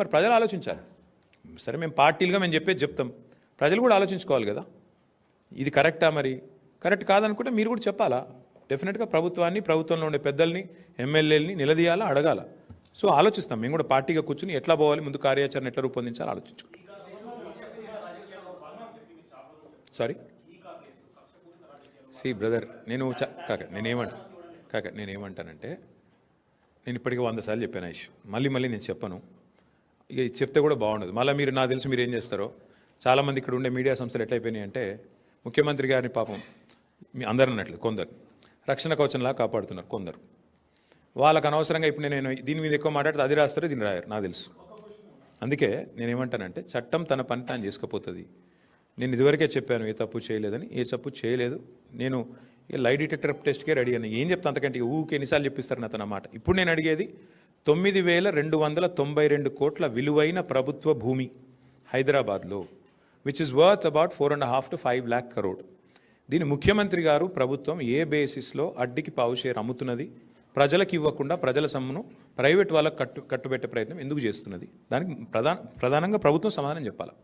మరి ప్రజలు ఆలోచించాలి. సరే మేము పార్టీలుగా మేము చెప్పేది చెప్తాం. ప్రజలు కూడా ఆలోచించుకోవాలి కదా. ఇది కరెక్టా మరి? కరెక్ట్ కాదనుకుంటే మీరు కూడా చెప్పాలా? డెఫినెట్గా ప్రభుత్వాన్ని ప్రభుత్వంలో ఉండే పెద్దల్ని ఎమ్మెల్యేలని నిలదీయాలా అడగాల? సో ఆలోచిస్తాం. మేము కూడా పార్టీగా కూర్చుని ఎట్లా పోవాలి ముందు కార్యాచరణ ఎట్లా రూపొందించాలి ఆలోచించుకుంటాం. సారీ సి బ్రదర్ నేను చ- కాక నేనేమంటా కాక నేనేమంటానంటే నేను ఇప్పటికీ వంద సార్లు చెప్పాను ఐష్ మళ్ళీ మళ్ళీ నేను చెప్పను. ఇక చెప్తే కూడా బాగుండదు. మళ్ళీ మీరు నాకు తెలిసి మీరు ఏం చేస్తారో. చాలామంది ఇక్కడ ఉండే మీడియా సంస్థలు ఎట్లయిపోయినాయి అంటే ముఖ్యమంత్రి గారిని పాపం మీ అందరు అన్నట్లు కొందరు. రక్షణ కవచంలా కాపాడుతున్నారు కొందరు. వాళ్ళకు అనవసరంగా ఇప్పుడు నేను దీని మీద ఎక్కువ మాట్లాడితే అది రాస్తారు దీన్ని రాయరు నాకు తెలుసు. అందుకే నేనేమంటానంటే చట్టం తన పని తాను చేసుకపోతుంది. నేను ఇదివరకే చెప్పాను ఏ తప్పు చేయలేదని. ఏ తప్పు చేయలేదు. నేను లై డిటెక్టర్ టెస్ట్కే రెడీ అని ఏం చెప్తా అంతకంటే? ఊకే ఎన్నిసార్లు చెప్పిస్తారు తన మాట. ఇప్పుడు నేను అడిగేది తొమ్మిది వేల రెండు వందల తొంభై రెండు కోట్ల విలువైన ప్రభుత్వ భూమి హైదరాబాద్లో which is worth about four and half to five lakh crore దీని ముఖ్యమంత్రి గారు ప్రభుత్వం ఏ బేసిస్లో అడ్డికి పావు షేర్ అమ్ముతున్నది? ప్రజలకు ఇవ్వకుండా ప్రజల సొమ్మును ప్రైవేట్ వాళ్ళకు కట్టు కట్టుబెట్టే ప్రయత్నం ఎందుకు చేస్తున్నది? దానికి ప్రధాన ప్రధానంగా ప్రభుత్వం సమాధానం చెప్పాలి?